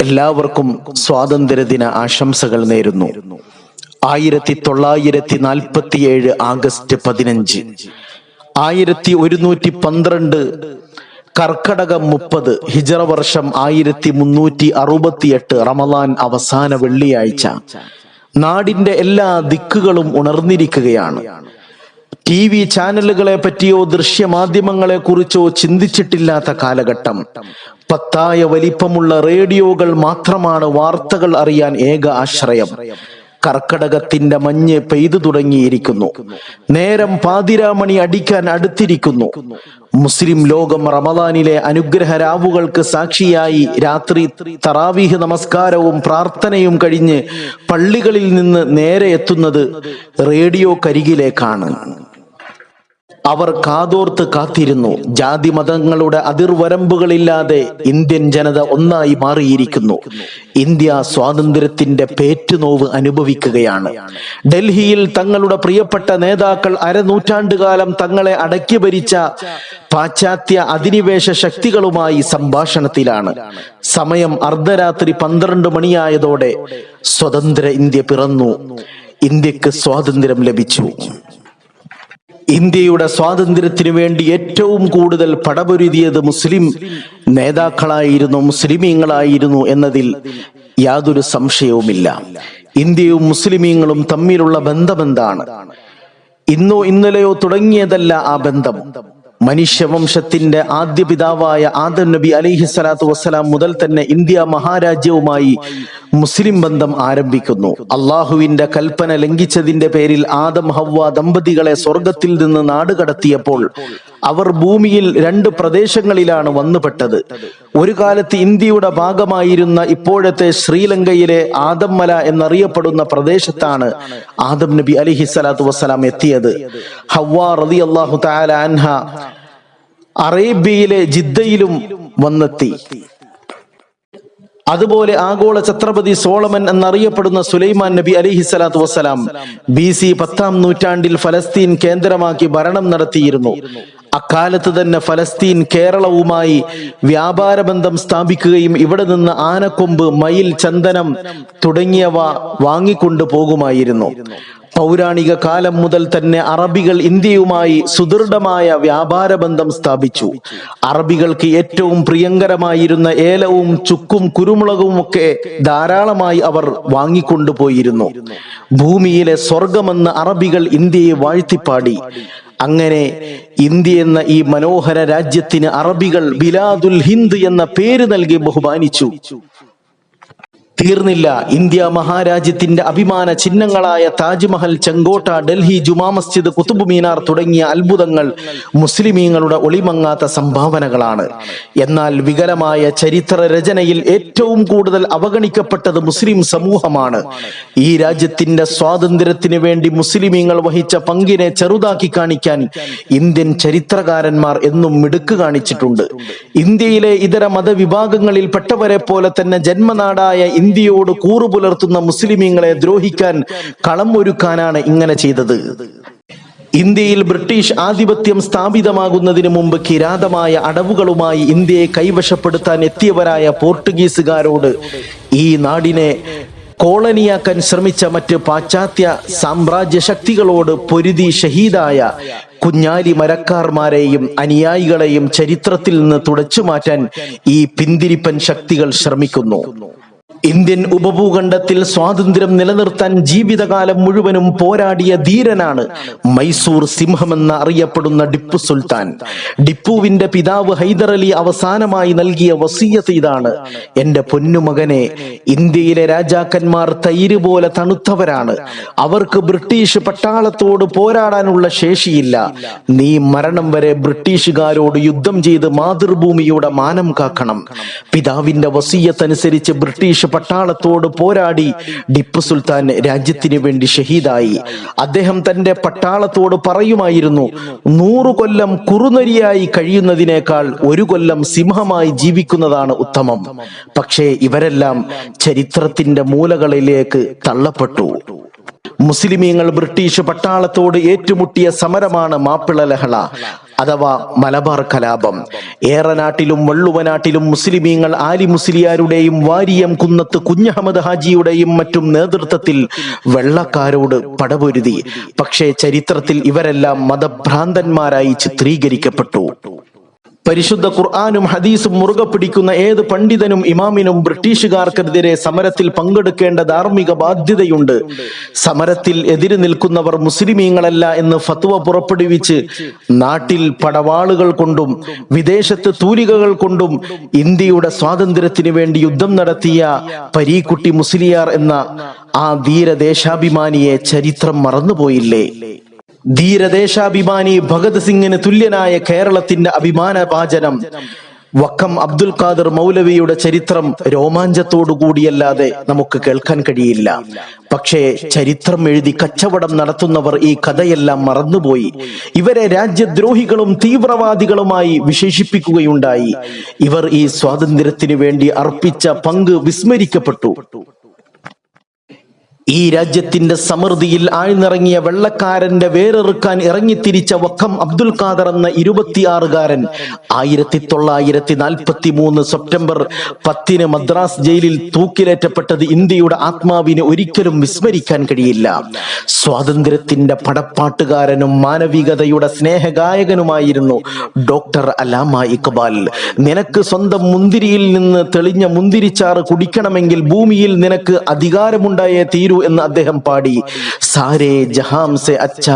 എല്ലാവർക്കും സ്വാതന്ത്ര്യദിന ആശംസകൾ നേരുന്നു. ആയിരത്തി തൊള്ളായിരത്തി നാൽപ്പത്തിയേഴ് ആഗസ്റ്റ് പതിനഞ്ച്. ആയിരത്തി ഒരുന്നൂറ്റി പന്ത്രണ്ട് കർക്കടകം മുപ്പത് ഹിജറ വർഷം ആയിരത്തി മുന്നൂറ്റി അറുപത്തിയെട്ട് റമലാൻ അവസാന വെള്ളിയാഴ്ച. നാടിന്റെ എല്ലാ ദിക്കുകളും ഉണർന്നിരിക്കുകയാണ്. ടി വി ചാനലുകളെ പറ്റിയോ ദൃശ്യമാധ്യമങ്ങളെ കുറിച്ചോ ചിന്തിച്ചിട്ടില്ലാത്ത കാലഘട്ടം. പത്തായ വലിപ്പമുള്ള റേഡിയോകൾ മാത്രമാണ് വാർത്തകൾ അറിയാൻ ഏക ആശ്രയം. കർക്കടകത്തിന്റെ മഞ്ഞ് പെയ്തു തുടങ്ങിയിരിക്കുന്നു. നേരം പാതിരാമണി അടിക്കാൻ അടുത്തിരിക്കുന്നു. മുസ്ലിം ലോകം റമദാനിലെ അനുഗ്രഹ രാവുകൾക്ക് സാക്ഷിയായി രാത്രി തറാവീഹ് നമസ്കാരവും പ്രാർത്ഥനയും കഴിഞ്ഞ് പള്ളികളിൽ നിന്ന് നേരെ എത്തുന്നത് റേഡിയോ കരികിലേക്കാണ്. അവർ കാതോർത്ത് കാത്തിരുന്നു. ജാതി മതങ്ങളുടെ അതിർവരമ്പുകളില്ലാതെ ഇന്ത്യൻ ജനത ഒന്നായി മാറിയിരിക്കുന്നു. ഇന്ത്യ സ്വാതന്ത്ര്യത്തിന്റെ പേറ്റുനോവ് അനുഭവിക്കുകയാണ്. ഡൽഹിയിൽ തങ്ങളുടെ പ്രിയപ്പെട്ട നേതാക്കൾ അരനൂറ്റാണ്ടുകാലം തങ്ങളെ അടക്കി ഭരിച്ച പാശ്ചാത്യ അധിനിവേശ ശക്തികളുമായി സംഭാഷണത്തിലാണ്. സമയം അർദ്ധരാത്രി പന്ത്രണ്ട് മണിയായതോടെ സ്വതന്ത്ര ഇന്ത്യ പിറന്നു. ഇന്ത്യയ്ക്ക് സ്വാതന്ത്ര്യം ലഭിച്ചു. ഇന്ത്യയുടെ സ്വാതന്ത്ര്യത്തിനു വേണ്ടി ഏറ്റവും കൂടുതൽ പടപൊരുതിയത് മുസ്ലിം നേതാക്കളായിരുന്നു മുസ്ലിമീങ്ങളായിരുന്നു എന്നതിൽ യാതൊരു സംശയവുമില്ല. ഇന്ത്യയും മുസ്ലിമീങ്ങളും തമ്മിലുള്ള ബന്ധമെന്താണ്? ഇന്നോ ഇന്നലെയോ തുടങ്ങിയതല്ല ആ ബന്ധം. മനുഷ്യവംശത്തിന്റെ ആദ്യ പിതാവായ ആദം നബി അലിഹി സ്വലാത്തു വസ്സലാം മുതൽ തന്നെ ഇന്ത്യ മഹാരാജ്യവുമായി മുസ്ലിം ബന്ധം ആരംഭിക്കുന്നു. അള്ളാഹുവിന്റെ കൽപ്പന ലംഘിച്ചതിന്റെ പേരിൽ ആദം ഹവ്വ ദമ്പതികളെ സ്വർഗത്തിൽ നിന്ന് നാടുകടത്തിയപ്പോൾ അവർ ഭൂമിയിൽ രണ്ട് പ്രദേശങ്ങളിലാണ് വന്നുപെട്ടത്. ഒരു കാലത്ത് ഇന്ത്യയുടെ ഭാഗമായിരുന്ന ഇപ്പോഴത്തെ ശ്രീലങ്കയിലെ ആദംമല എന്നറിയപ്പെടുന്ന പ്രദേശത്താണ് ആദം നബി അലിഹി സ്വലാത്തു വസ്സലാം എത്തിയത്. ഹവ്വ റതി അള്ളാഹു അൻഹ അറേബ്യയിലെ ജിദ്ദയിലും വന്നെത്തി. അതുപോലെ ആഗോള ഛത്രപതി സോളമൻ എന്നറിയപ്പെടുന്ന സുലൈമാൻ നബി അലിഹി സ്വലാത്തു വസ്സലാം ബി സി പത്താം നൂറ്റാണ്ടിൽ ഫലസ്തീൻ കേന്ദ്രമാക്കി ഭരണം നടത്തിയിരുന്നു. അക്കാലത്ത് തന്നെ ഫലസ്തീൻ കേരളവുമായി വ്യാപാര ബന്ധം സ്ഥാപിക്കുകയും ഇവിടെ നിന്ന് ആനക്കൊമ്പ് മയിൽ ചന്ദനം തുടങ്ങിയവ വാങ്ങിക്കൊണ്ടു പോകുമായിരുന്നു. പൗരാണിക കാലം മുതൽ തന്നെ അറബികൾ ഇന്ത്യയുമായി സുദൃഢമായ വ്യാപാര ബന്ധം സ്ഥാപിച്ചു. അറബികൾക്ക് ഏറ്റവും പ്രിയങ്കരമായിരുന്ന ഏലവും ചുക്കും കുരുമുളകും ഒക്കെ ധാരാളമായി അവർ വാങ്ങിക്കൊണ്ടുപോയിരുന്നു ഭൂമിയിലെ സ്വർഗമെന്ന് അറബികൾ ഇന്ത്യയെ വാഴ്ത്തിപ്പാടി. അങ്ങനെ ഇന്ത്യ എന്ന ഈ മനോഹര രാജ്യത്തിന് അറബികൾ ബിലാദുൽ ഹിന്ദ് എന്ന പേര് നൽകി ബഹുമാനിച്ചു. തീർന്നില്ല. ഇന്ത്യ മഹാരാജ്യത്തിന്റെ അഭിമാന ചിഹ്നങ്ങളായ താജ്മഹൽ ചെങ്കോട്ട ഡൽഹി ജുമാ മസ്ജിദ് കുത്തുബ് മീനാർ തുടങ്ങിയ അത്ഭുതങ്ങൾ മുസ്ലിമീങ്ങളുടെ ഒളിമങ്ങാത്ത സംഭാവനകളാണ്. എന്നാൽ വികലമായ ചരിത്ര രചനയിൽ ഏറ്റവും കൂടുതൽ അവഗണിക്കപ്പെട്ടത് മുസ്ലിം സമൂഹമാണ്. ഈ രാജ്യത്തിന്റെ സ്വാതന്ത്ര്യത്തിന് വേണ്ടി മുസ്ലിമീങ്ങൾ വഹിച്ച പങ്കിനെ ചെറുതാക്കി കാണിക്കാൻ ഇന്ത്യൻ ചരിത്രകാരന്മാർ എന്നും മിടുക്ക് കാണിച്ചിട്ടുണ്ട്. ഇന്ത്യയിലെ ഇതര മതവിഭാഗങ്ങളിൽ പെട്ടവരെ പോലെ തന്നെ ജന്മനാടായ ഇന്ത്യയോട് കൂറു പുലർത്തുന്ന മുസ്ലിമീങ്ങളെ ദ്രോഹിക്കാൻ കളം ഒരുക്കാനാണ് ഇങ്ങനെ ചെയ്തത്. ഇന്ത്യയിൽ ബ്രിട്ടീഷ് ആധിപത്യം സ്ഥാപിതമാകുന്നതിന് മുമ്പ് കിരാതമായ അടവുകളുമായി ഇന്ത്യയെ കൈവശപ്പെടുത്താൻ എത്തിയവരായ പോർട്ടുഗീസുകാരോട് ഈ നാടിനെ കോളനിയാക്കാൻ ശ്രമിച്ച മറ്റ് പാശ്ചാത്യ സാമ്രാജ്യ ശക്തികളോട് പൊരുതി ഷഹീദായ കുഞ്ഞാലി മരക്കാർമാരെയും അനുയായികളെയും ചരിത്രത്തിൽ നിന്ന് തുടച്ചു മാറ്റാൻ ഈ പിന്തിരിപ്പൻ ശക്തികൾ ശ്രമിക്കുന്നു. ഇന്ത്യൻ ഉപഭൂഖണ്ഡത്തിൽ സ്വാതന്ത്ര്യം നിലനിർത്താൻ ജീവിതകാലം മുഴുവനും പോരാടിയ ധീരനാണ് മൈസൂർ സിംഹമെന്ന് അറിയപ്പെടുന്ന ടിപ്പു സുൽത്താൻ. ടിപ്പുവിന്റെ പിതാവ് ഹൈദർ അലി അവസാനമായി നൽകിയ വസീയത്ത് ഇതാണ്. എന്റെ പൊന്നുമകനെ ഇന്ത്യയിലെ രാജാക്കന്മാർ തൈര് പോലെ തണുത്തവരാണ്. അവർക്ക് ബ്രിട്ടീഷ് പട്ടാളത്തോട് പോരാടാനുള്ള ശേഷിയില്ല. നീ മരണം വരെ ബ്രിട്ടീഷുകാരോട് യുദ്ധം ചെയ്ത് മാതൃഭൂമിയുടെ മാനം കാക്കണം. പിതാവിന്റെ വസീയത്തനുസരിച്ച് ബ്രിട്ടീഷ് പട്ടാളത്തോട് പോരാടി ടിപ്പു സുൽത്താൻ രാജ്യത്തിന് വേണ്ടി ഷഹീദായി. അദ്ദേഹം തന്റെ പട്ടാളത്തോട് പറയുമായിരുന്നു നൂറു കൊല്ലം കുറുനരിയായി കഴിയുന്നതിനേക്കാൾ ഒരു കൊല്ലം സിംഹമായി ജീവിക്കുന്നതാണ് ഉത്തമം. പക്ഷേ ഇവരെല്ലാം ചരിത്രത്തിന്റെ മൂലകളിലേക്ക് തള്ളപ്പെട്ടു. മുസ്ലിമീങ്ങൾ ബ്രിട്ടീഷ് പട്ടാളത്തോട് ഏറ്റുമുട്ടിയ സമരമാണ് മാപ്പിള ലഹള. അഥവാ മലബാർ കലാപം. ഏറനാട്ടിലും വള്ളുവനാട്ടിലും മുസ്ലിമീങ്ങൾ ആലി മുസ്ലിയാരുടെയും വാരിയം കുന്നത്ത് കുഞ്ഞഹമ്മദ് ഹാജിയുടെയും മറ്റും നേതൃത്വത്തിൽ വെള്ളക്കാരോട് പടപൊരുതി. പക്ഷേ ചരിത്രത്തിൽ ഇവരെല്ലാം മതഭ്രാന്തന്മാരായി ചിത്രീകരിക്കപ്പെട്ടു. പരിശുദ്ധ ഖുർആാനും ഹദീസും മുറുകെ പിടിക്കുന്ന ഏത് പണ്ഡിതനും ഇമാമിനും ബ്രിട്ടീഷുകാർക്കെതിരെ സമരത്തിൽ പങ്കെടുക്കേണ്ട ധാർമ്മിക ബാധ്യതയുണ്ട്. സമരത്തിൽ എതിര് നിൽക്കുന്നവർ മുസ്ലിമീങ്ങളല്ല എന്ന് ഫത്വ പുറപ്പെടുവിച്ച് നാട്ടിൽ പടവാളുകൾ കൊണ്ടും വിദേശത്ത് തൂലികകൾ കൊണ്ടും ഇന്ത്യയുടെ സ്വാതന്ത്ര്യത്തിന് വേണ്ടി യുദ്ധം നടത്തിയ പരീക്കുട്ടി മുസ്ലിയാർ എന്ന ആ ധീര ദേശാഭിമാനിയെ ചരിത്രം മറന്നുപോയില്ലേ? ധീരദേശാഭിമാനി ഭഗത് സിംഗിന് തുല്യനായ കേരളത്തിന്റെ അഭിമാനഭാചനം വക്കം അബ്ദുൽ ഖാദർ മൗലവിയുടെ ചരിത്രം കൂടിയല്ലാതെ നമുക്ക് കേൾക്കാൻ കഴിയില്ല. പക്ഷേ ചരിത്രം എഴുതി കച്ചവടം നടത്തുന്നവർ ഈ കഥയെല്ലാം മറന്നുപോയി. ഇവരെ രാജ്യദ്രോഹികളും തീവ്രവാദികളുമായി വിശേഷിപ്പിക്കുകയുണ്ടായി. ഇവർ ഈ സ്വാതന്ത്ര്യത്തിന് വേണ്ടി അർപ്പിച്ച പങ്ക് വിസ്മരിക്കപ്പെട്ടു. ഈ രാജ്യത്തിന്റെ സമൃദ്ധിയിൽ ആഴ്ന്നിറങ്ങിയ വെള്ളക്കാരന്റെ വേറെറുക്കാൻ ഇറങ്ങിത്തിരിച്ച വക്കം അബ്ദുൽ ഖാദർ എന്ന ഇരുപത്തിയാറുകാരൻ ആയിരത്തി തൊള്ളായിരത്തി നാൽപ്പത്തി മൂന്ന് സെപ്റ്റംബർ പത്തിന് മദ്രാസ് ജയിലിൽ തൂക്കിലേറ്റപ്പെട്ടത് ഇന്ത്യയുടെ ആത്മാവിനെ ഒരിക്കലും വിസ്മരിക്കാൻ കഴിയില്ല. സ്വാതന്ത്ര്യത്തിന്റെ പടപ്പാട്ടുകാരനും മാനവികതയുടെ സ്നേഹഗായകനുമായിരുന്നു ഡോക്ടർ അലാമ ഇക്ബാൽ. നിനക്ക് സ്വന്തം മുന്തിരിയിൽ നിന്ന് തെളിഞ്ഞ മുന്തിരിച്ചാറ് കുടിക്കണമെങ്കിൽ ഭൂമിയിൽ നിനക്ക് അധികാരമുണ്ടായേ തീരൂ. എന്ന് അദ്ദേഹം പാടി സാരേ ജഹാം സെ അച്ഛ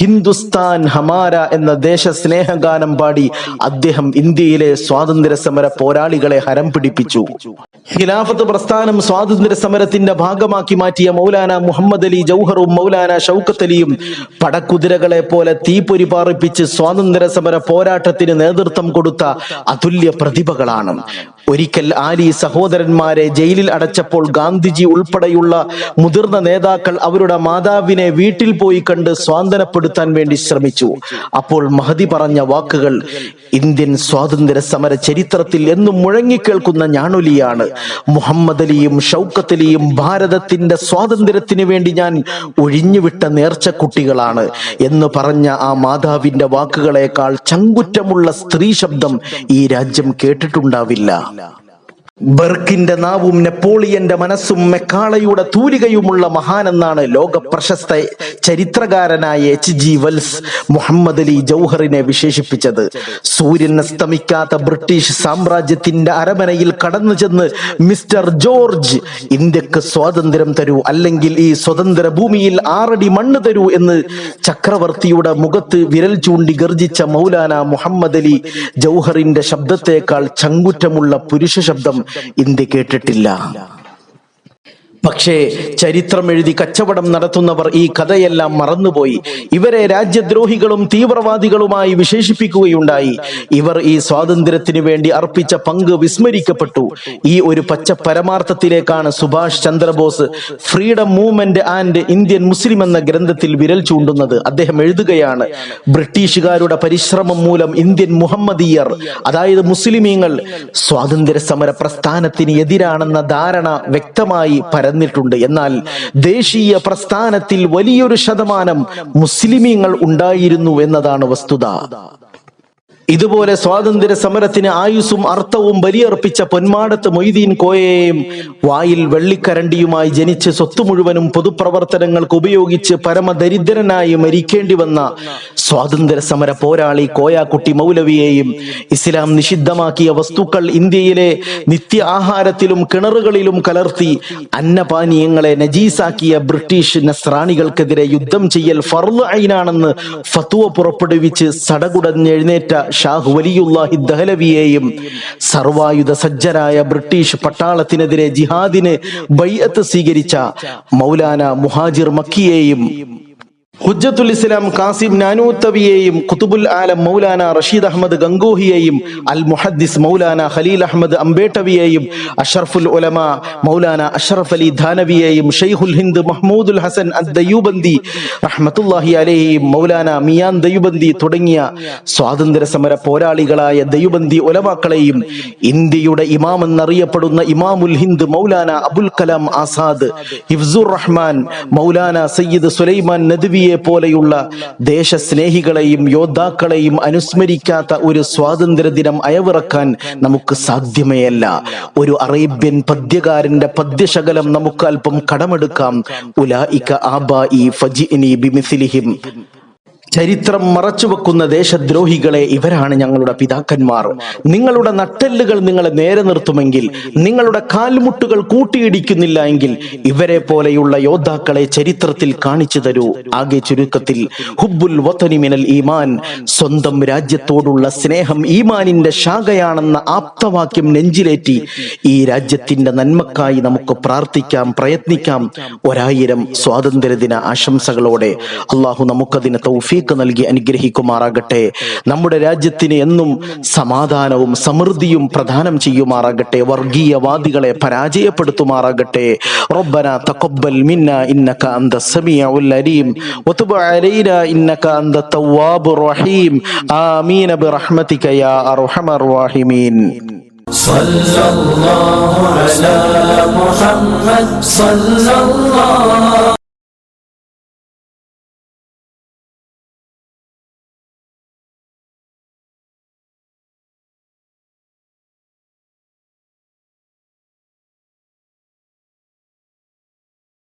ഹിന്ദുസ്ഥാൻ ഹമാര എന്ന ദേശസ്നേഹഗാനം പാടി അദ്ദേഹം ഇന്ത്യയിലെ സ്വാതന്ത്ര്യ സമര പോരാളികളെ ഹരം പിടിപ്പിച്ചു. ഖിലാഫത്ത് പ്രസ്ഥാനം സ്വാതന്ത്ര്യ സമരത്തിന്റെ ഭാഗമാക്കി മാറ്റിയ മൗലാന മുഹമ്മദ് അലി ജൗഹറും മൗലാന ഷൗക്കത്ത് അലിയും പടക്കുതിരകളെ പോലെ തീപ്പൊരി പാറിപ്പിച്ച് സ്വാതന്ത്ര്യ സമര പോരാട്ടത്തിന് നേതൃത്വം കൊടുത്ത അതുല്യ പ്രതിഭകളാണ്. ഒരിക്കൽ ആലി സഹോദരന്മാരെ ജയിലിൽ അടച്ചപ്പോൾ ഗാന്ധിജി ഉൾപ്പെടെയുള്ള മുതിർന്ന നേതാക്കൾ അവരുടെ മാതാവിനെ വീട്ടിൽ പോയി കണ്ട് സ്വാതന്ത്ര്യപ്പെടുത്താൻ വേണ്ടി ശ്രമിച്ചു. അപ്പോൾ മഹതി പറഞ്ഞ വാക്കുകൾ ഇന്ത്യൻ സ്വാതന്ത്ര്യ സമര ചരിത്രത്തിൽ എന്നും മുഴങ്ങിക്കേൾക്കുന്ന ഞാണൊലിയാണ് മുഹമ്മദ് അലിയും ഷൗക്കത്ത് അലിയും ഭാരതത്തിന്റെ സ്വാതന്ത്ര്യത്തിന് വേണ്ടി ഞാൻ ഒഴിഞ്ഞുവിട്ട നേർച്ചക്കുട്ടികളാണ് എന്ന് പറഞ്ഞ ആ മാതാവിന്റെ വാക്കുകളേക്കാൾ ചങ്കുറ്റമുള്ള സ്ത്രീ ശബ്ദം ഈ രാജ്യം കേട്ടിട്ടുണ്ടാവില്ല. No. ബർക്കിന്റെ നാവും നെപ്പോളിയന്റെ മനസ്സും മെക്കാളയുടെ തൂലികയുമുള്ള മഹാനെന്നാണ് ലോക പ്രശസ്ത ചരിത്രകാരനായ H G Wells Muhammad Ali ജൗഹറിനെ വിശേഷിപ്പിച്ചത്. സൂര്യൻ അസ്തമിക്കാത്ത ബ്രിട്ടീഷ് സാമ്രാജ്യത്തിന്റെ അരമനയിൽ കടന്നു ചെന്ന് മിസ്റ്റർ ജോർജ് ഇന്ത്യയ്ക്ക് സ്വാതന്ത്ര്യം തരൂ അല്ലെങ്കിൽ ഈ സ്വതന്ത്ര ഭൂമിയിൽ ആറടി മണ്ണ് തരൂ എന്ന് ചക്രവർത്തിയുടെ മുഖത്ത് വിരൽ ചൂണ്ടി ഗർജിച്ച മൗലാന മുഹമ്മദ് അലി ജൗഹറിന്റെ ശബ്ദത്തേക്കാൾ ചങ്കുറ്റമുള്ള പുരുഷ ശബ്ദം ഇന്ത്യ കേട്ടിട്ടില്ല. പക്ഷേ ചരിത്രം എഴുതി കച്ചവടം നടത്തുന്നവർ ഈ കഥയെല്ലാം മറന്നുപോയി. ഇവരെ രാജ്യദ്രോഹികളും തീവ്രവാദികളുമായി വിശേഷിപ്പിക്കുകയുണ്ടായി. ഇവർ ഈ സ്വാതന്ത്ര്യത്തിന് വേണ്ടി അർപ്പിച്ച പങ്ക് വിസ്മരിക്കപ്പെട്ടു. ഈ ഒരു പച്ച പരമാർത്ഥത്തിലേക്കാണ് Subhash Chandra Bose freedom movement and Indian Muslim എന്ന ഗ്രന്ഥത്തിൽ വിരൽ ചൂണ്ടുന്നത്. അദ്ദേഹം എഴുതുകയാണ് ബ്രിട്ടീഷുകാരുടെ പരിശ്രമം മൂലം ഇന്ത്യൻ മുഹമ്മദീയർ അതായത് മുസ്ലിമീങ്ങൾ സ്വാതന്ത്ര്യ സമര പ്രസ്ഥാനത്തിന് എതിരാണെന്ന ധാരണ വ്യക്തമായി പരന്നിട്ടുണ്ട് എന്നാൽ ദേശീയ പ്രസ്ഥാനത്തിൽ വലിയൊരു ശതമാനം മുസ്ലിമീങ്ങൾ ഉണ്ടായിരുന്നു എന്നതാണ് വസ്തുത. ഇതുപോലെ സ്വാതന്ത്ര്യ സമരത്തിന് ആയുസ്സും അർത്ഥവും ബലിയർപ്പിച്ച പൊന്മാടത്ത് മൊയ്തീൻ കോയയെയും വായിൽ വെള്ളിക്കരണ്ടിയുമായി ജനിച്ച് സ്വത്ത് മുഴുവനും പൊതുപ്രവർത്തനങ്ങൾക്ക് ഉപയോഗിച്ച് പരമദരിദ്രനായി മരിക്കേണ്ടി വന്ന സ്വാതന്ത്ര്യ സമര പോരാളി കോയാക്കുട്ടി മൗലവിയെയും ഇസ്ലാം നിഷിദ്ധമാക്കിയ വസ്തുക്കൾ ഇന്ത്യയിലെ നിത്യ ആഹാരത്തിലും കിണറുകളിലും കലർത്തി അന്നപാനീയങ്ങളെ നജീസാക്കിയ ബ്രിട്ടീഷ് നസ്രാണികൾക്കെതിരെ യുദ്ധം ചെയ്യൽ ഫർദ് ഐനാണെന്ന് ഫത്വ പുറപ്പെടുവിച്ച് സടകുടഞ്ഞെഴുന്നേറ്റ ഷാഹ് വലിയുല്ലാഹി ദഹലവിയെയും സർവായുധ സജ്ജരായ ബ്രിട്ടീഷ് പട്ടാളത്തിനെതിരെ ജിഹാദിന് ബൈഅത്ത് സ്വീകരിച്ച മൗലാന മുഹാജിർ മക്കിയെയും ഹുജ്ജത്തുൽ ഇസ്ലാം കാസിം നാനൂത്തവിയെയും കുത്തുബുൽ ആലം മൗലാന റഷീദ് അഹമ്മദ് ഗംഗോഹിയെയും അൽ മുഹദ്ദിസ് മൗലാന ഖലീൽ അഹമ്മദ് അംബേട്ടവിയെയും അഷറഫുൽ ഉലമ മൗലാന അഷറഫ് അലി ധാനവിയെയും ഷെയ്ഖുൽ ഹിന്ദ് മഹ്മൂദുൽ ഹസൻ അദ് ദയൂബന്ദി റഹ്മത്തുല്ലാഹി അലൈഹിയും മൗലാന മിയാൻ ദയുബന്ദി തുടങ്ങിയ സ്വാതന്ത്ര്യ സമര പോരാളികളായ ദയുബന്ദി ഉലമാക്കളെയും ഇന്ത്യയുടെ ഇമാം എന്നറിയപ്പെടുന്ന ഇമാമുൽ ഹിന്ദ് മൗലാന അബുൽ കലാം ആസാദ് ഹിഫ്സുർ റഹ്മാൻ മൗലാന സയ്യിദ് സുലൈമാൻ നദ്വിയെ നബിയെ പോലെയുള്ള ദേശസ്നേഹികളെയും യോദ്ധാക്കളെയും അനുസ്മരിക്കാത്ത ഒരു സ്വാതന്ത്ര്യ ദിനം അയവിറക്കാൻ നമുക്ക് സാധ്യമേയല്ല. ഒരു അറേബ്യൻ പദ്യകാരന്റെ പദ്യശകലം നമുക്ക് അല്പം കടമെടുക്കാം. ഉലായിക ആബായി ഫജിഇനി ബിമിസിലിഹിം. ചരിത്രം മറച്ചുവെക്കുന്ന ദേശദ്രോഹികളെ ഇവരാണ് ഞങ്ങളുടെ പിതാക്കന്മാർ. നിങ്ങളുടെ നട്ടെല്ലുകൾ നിങ്ങളെ നേരെ നിർത്തുമെങ്കിൽ നിങ്ങളുടെ കാൽമുട്ടുകൾ കൂട്ടിയിടിക്കുന്നില്ല എങ്കിൽ ഇവരെ പോലെയുള്ള യോദ്ധാക്കളെ ചരിത്രത്തിൽ കാണിച്ചു തരൂ. ആകെ ചുരുക്കത്തിൽ ഹുബുൽ വതനി മിനൽ ഈമാൻ സ്വന്തം രാജ്യത്തോടുള്ള സ്നേഹം ഈമാനിന്റെ ശാഖയാണെന്ന ആപ്തവാക്യം നെഞ്ചിലേറ്റി ഈ രാജ്യത്തിന്റെ നന്മക്കായി നമുക്ക് പ്രാർത്ഥിക്കാം പ്രയത്നിക്കാം. ഒരായിരം സ്വാതന്ത്ര്യദിന ആശംസകളോടെ അള്ളാഹു നമുക്കതിന് തൗഫീഖ് നൽകി അനുഗ്രഹിക്കുമാറാകട്ടെ നമ്മുടെ രാജ്യത്തിന് എന്നും സമാധാനവും സമൃദ്ധിയും പ്രദാനം ചെയ്യുമാറാകട്ടെ വർഗീയവാദികളെ പരാജയപ്പെടുത്തുമാറാകട്ടെ റബ്ബന തഖബ്ബൽ മിന്ന ഇന്നക അന്ത സമീഉൽ അലീം വതുബ് അലൈനാ ഇന്നക അന്ത തവ്വാബുർ റഹീം ആമീൻ ബിറഹ്മതിക യാ അർഹമർ റഹീമീൻ صلى الله على محمد صلى الله